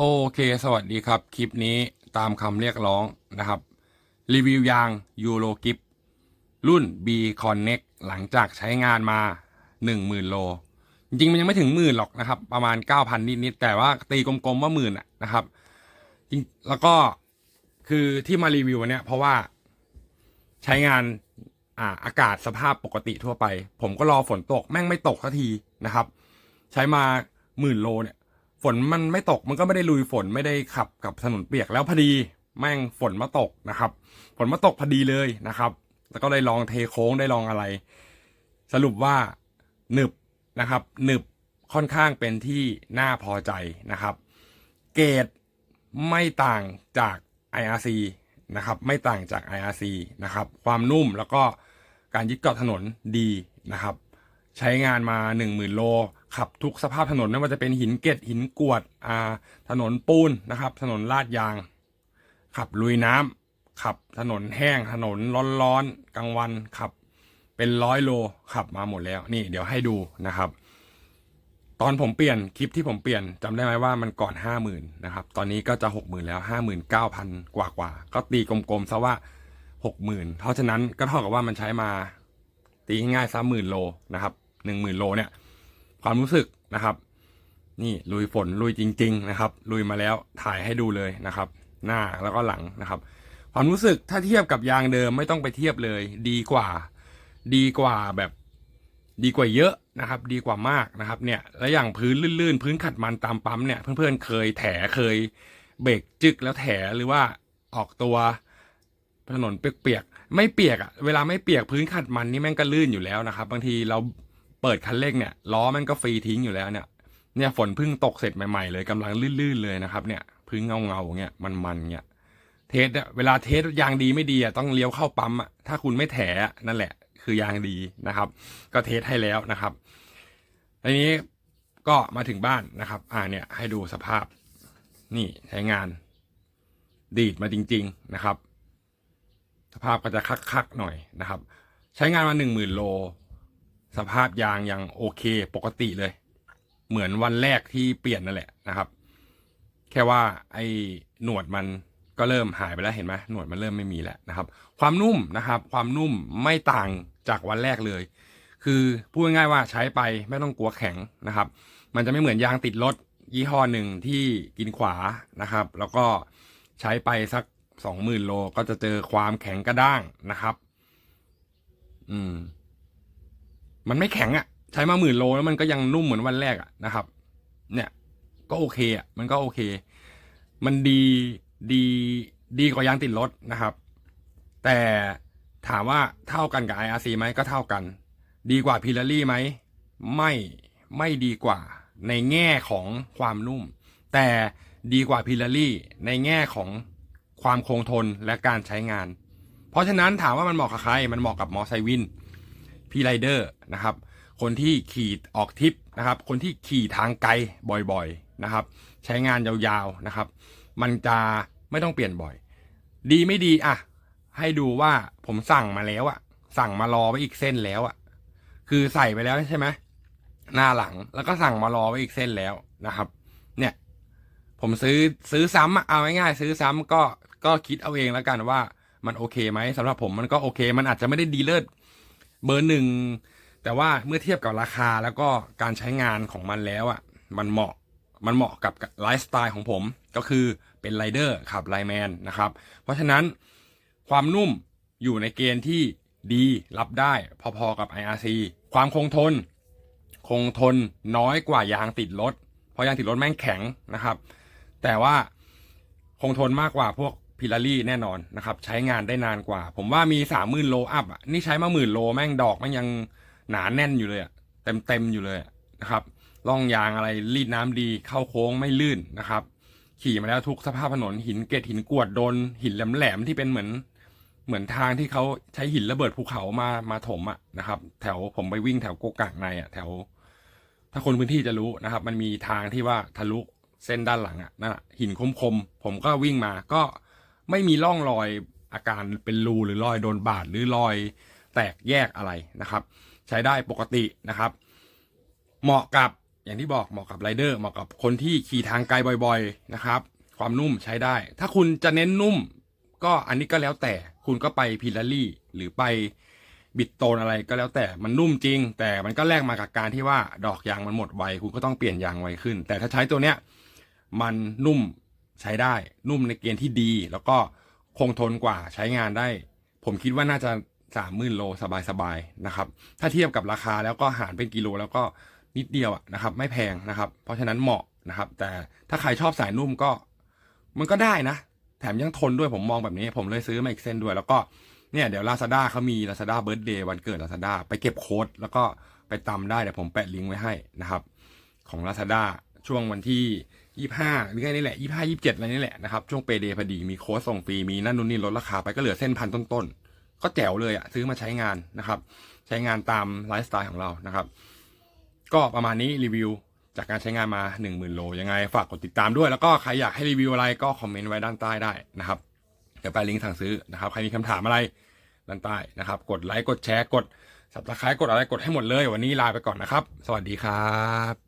โอเค สวัสดีครับ คลิปนี้ตามคำเรียกร้องนะครับ รีวิวยางยูโรกิฟรุ่น B Connect หลังจากใช้งานมา 10,000 โล จริง ๆ มันยังไม่ถึงหมื่นหรอกนะครับ ประมาณ 9,000 นิด ๆ แต่ว่าตีกลม ๆ ว่าหมื่นนะครับจริงแล้วก็คือที่มารีวิวนเนี้ยเพราะว่าใช้งานอ่าอากาศสภาพปกติทั่วไป ผมก็รอฝนตกแม่งไม่ตกสักทีนะครับ ใช้มาหมื่นโลเนี่ย ฝนมันไม่ตกมันก็ไม่ได้ลุยฝนไม่ได้ขับกับถนนเปียกแล้วพอดีแม่งฝนมาตกนะครับ ฝนมาตกพอดีเลยนะครับ แล้วก็ได้ลองเทโค้งได้ลองอะไร สรุปว่าหนึบนะครับหนึบค่อนข้างเป็นที่น่าพอใจนะครับ เกรดไม่ต่างจาก IRC นะครับ ไม่ต่างจาก IRC นะครับ ความนุ่มแล้วก็การยึดเกาะถนนดีนะครับ ใช้งานมา 10,000 โล ขับทุกสภาพถนนไม่ว่าจะเป็นหินเกล็ดหินกวดอ่าถนนปูนนะครับ ถนนลาดยาง ขับลุยน้ำขับถนนแห้งถนนร้อนๆกลางวันขับ เป็นร้อยโลขับมาหมดแล้ว นี่เดี๋ยวให้ดูนะครับ ตอนผมเปลี่ยนคลิปที่ผมเปลี่ยนจำได้ไหมว่ามันก่อนห้าหมื่นนะครับ ตอนนี้ก็จะหกหมื่นแล้วห้าหมื่นเก้าพันกว่ากว่าก็ตีกลมๆซะว่าหกหมื่นเพราะฉะนั้นก็เท่ากับว่ามันใช้มา ตีง่ายๆสามหมื่นโลนะครับหนึ่งหมื่นโลเนี่ย ความรู้สึกนะครับ นี่ลุยฝนลุยจริง ๆ นะครับ ลุยมาแล้วถ่ายให้ดูเลยนะครับ หน้าแล้วก็หลังนะครับ ความรู้สึกถ้าเทียบกับยางเดิมไม่ต้องไปเทียบเลย ดีกว่า ดีกว่าแบบดีกว่าเยอะนะครับ ดีกว่ามากนะครับเนี่ยแล้วอย่างพื้นลื่นๆ พื้นขัดมันตามปั๊มเนี่ยเพื่อนๆเคยแถเคยเบรกจึกแล้วแถหรือว่าออกตัวถนนเปียกๆไม่เปียกอะเวลาไม่เปียกพื้นขัดมันนี่แม่งก็ลื่นอยู่แล้วนะครับ บางทีเรา เปิดคันเร่งเนี่ยล้อม่งก็ฟรีทิ้งอยู่แล้วเนี่ย เนี่ยฝนเพิ่งตกเสร็จใหม่ๆเลยกำลังลื่นๆเลยนะครับเนี่ยพื้นเงาๆเงี้ยมันๆเงี้ยเทสอะเวลาเทสยางดีไม่ดีอะต้องเลี้ยวเข้าปั๊มอะถ้าคุณไม่แถนั่นแหละ คือยางดีนะครับ ก็เทสให้แล้วนะครับทีนี้ก็มาถึงบ้านนะครับ อ่าเนี่ยให้ดูสภาพ นี่ใช้งาน ดีดมาจริง ๆนะครับ สภาพก็จะคักๆหน่อยนะครับ ใช้งานมาหนึ่งหมื่นโล สภาพยางยังโอเคปกติเลย เหมือนวันแรกที่เปลี่ยนนั่นแหละนะครับ แค่ว่าไอ้หนวดมันก็เริ่มหายไปแล้วเห็นไหมหนวดมันเริ่มไม่มีแล้วนะครับ ความนุ่มนะครับ ความนุ่มไม่ต่างจากวันแรกเลย คือพูดง่ายๆว่าใช้ไปไม่ต้องกลัวแข็งนะครับ มันจะไม่เหมือนยางติดรถยี่ห้อหนึ่งที่กินขวานะครับ แล้วก็ใช้ไปสักสองหมื่นโลก็จะเจอความแข็งกระด้างนะครับ อืม มันไม่แข็งอะ่ะ ใช้มาหมื่นโลแล้วมันก็ยังนุ่มเหมือนวันแรกอะ่ะนะครับ เนี่ยก็โอเคอะ่ะมันก็โอเค มันดีดีดีกว่ายางติดรถนะครับ แต่ถามว่าเท่ากันกับ IRC ไหมก็เท่ากัน ดีกว่าพิลารี่ไหมไม่ไม่ดีกว่าในแง่ของความนุ่ม แต่ดีกว่าพิลารี่ในแง่ของความคงทนและการใช้งาน เพราะฉะนั้นถามว่ามันเหมาะกับใคร มันเหมาะกับมอไซค์วิน พี่ไรเดอร์นะครับ คนที่ขี่ออกทริปนะครับ คนที่ขี่ทางไกลบ่อยๆนะครับ ใช้งานยาวๆนะครับ มันจะไม่ต้องเปลี่ยนบ่อย ดีไม่ดีอะ ให้ดูว่าผมสั่งมาแล้วอะสั่งมารอไว้อีกเส้นแล้วอะคือใส่ไปแล้วใช่ไหมหน้าหลังแล้วก็สั่งมารอไว้อีกเส้นแล้วนะครับ เนี่ย ผมซื้อซื้อซ้ำเอาง่ายๆซื้อซ้ำก็ก็คิดเอาเองแล้วกันว่ามันโอเคไหมสำหรับผมมันก็โอเค มันอาจจะไม่ได้ดีเลิศ เบอร์หนึ่งแต่ว่าเมื่อเทียบกับราคาแล้วก็การใช้งานของมันแล้วอะมันเหมาะมันเหมาะกับไลฟ์สไตล์ของผมก็คือเป็นไรเดอร์ขับไลแมนนะครับ เพราะฉะนั้นความนุ่มอยู่ในเกณฑ์ที่ดีรับได้พอๆกับ IRC ความคงทน คงทนน้อยกว่ายางติดรถเพราะยางติดรถแม่งแข็งนะครับ แต่ว่าคงทนมากกว่าพวก พิลารี่แน่นอนนะครับ ใช้งานได้นานกว่า ผมว่ามีสามหมื่นโลอัพอะนี่ใช้มาหมื่นโลแม่งดอกมันยังหนาแน่นอยู่เลยอะเต็มเต็มๆอยู่เลยนะครับล่องยางอะไรรีดน้ำดีเข้าโค้งไม่ลื่นนะครับ ขี่มาแล้วทุกสภาพถนนหินเกล็ดหินกวดโดน หินแหลมๆที่เป็นเหมือนเหมือนทางที่เขาใช้หินระเบิดภูเขามามาถมอะนะครับ แถวผมไปวิ่งแถวโกกากในอะแถว ถ้าคนพื้นที่จะรู้นะครับ มันมีทางที่ว่าทะลุเส้นด้านหลังอะนั่นอะหินคมๆผมก็วิ่งมาก็ ไม่มีร่องรอยอาการเป็นรูหรือรอยโดนบาดหรือรอยแตกแยกอะไรนะครับ ใช้ได้ปกตินะครับ เหมาะกับอย่างที่บอกเหมาะกับไรเดอร์เหมาะกับคนที่ขี่ทางไกลบ่อยๆนะครับ ความนุ่มใช้ได้ ถ้าคุณจะเน้นนุ่ม ก็อันนี้ก็แล้วแต่คุณก็ไปพิลารี่หรือไปบิดโตนอะไรก็แล้วแต่มันนุ่มจริง แต่มันก็แลกมากับการที่ว่าดอกยางมันหมดไวคุณก็ต้องเปลี่ยนยางไวขึ้น แต่ถ้าใช้ตัวเนี้ยมันนุ่ม ใช้ได้นุ่มในเกณฑ์ที่ดี แล้วก็คงทนกว่าใช้งานได้ ผมคิดว่าน่าจะสามหมื่นโลสบายๆนะครับ ถ้าเทียบกับราคาแล้วก็หารเป็นกิโลแล้วก็นิดเดียวนะครับ ไม่แพงนะครับ เพราะฉะนั้นเหมาะนะครับ แต่ถ้าใครชอบสายนุ่มก็ มันก็ได้นะ แถมยังทนด้วยผมมองแบบนี้ ผมเลยซื้อมาอีกเส้นด้วย แล้วก็เนี่ยเดี๋ยว Lazada เขามี Lazada Birthday วันเกิด Lazada ไปเก็บโค้ดแล้วก็ไปตำได้เดี๋ยวผมแปะลิงก์ไว้ให้นะครับ ของ Lazada ช่วงวันที่ 25หรือไงนี่แหละ25 27อะไรนี่แหละนะครับช่วงเปเดพอดีมีโค้ดส่งฟรีมีนั่นนู่นนี่ลดราคาไปก็เหลือเส้นพันต้นๆ ก็แจ๋วเลยอะซื้อมาใช้งานนะครับ ใช้งานตามไลฟ์สไตล์ของเรานะครับ ก็ประมาณนี้รีวิวจากการใช้งานมา 10,000 โล ยังไงฝากกดติดตามด้วย แล้วก็ใครอยากให้รีวิวอะไรก็คอมเมนต์ไว้ด้านใต้ได้นะครับ เดี๋ยวไปลิงก์สั่งซื้อนะครับ ใครมีคำถามอะไรด้านใต้นะครับ กดไลค์ กดแชร์ กด subscribe กดอะไร กดให้หมดเลย วันนี้ลาไปก่อนนะครับ สวัสดีครับ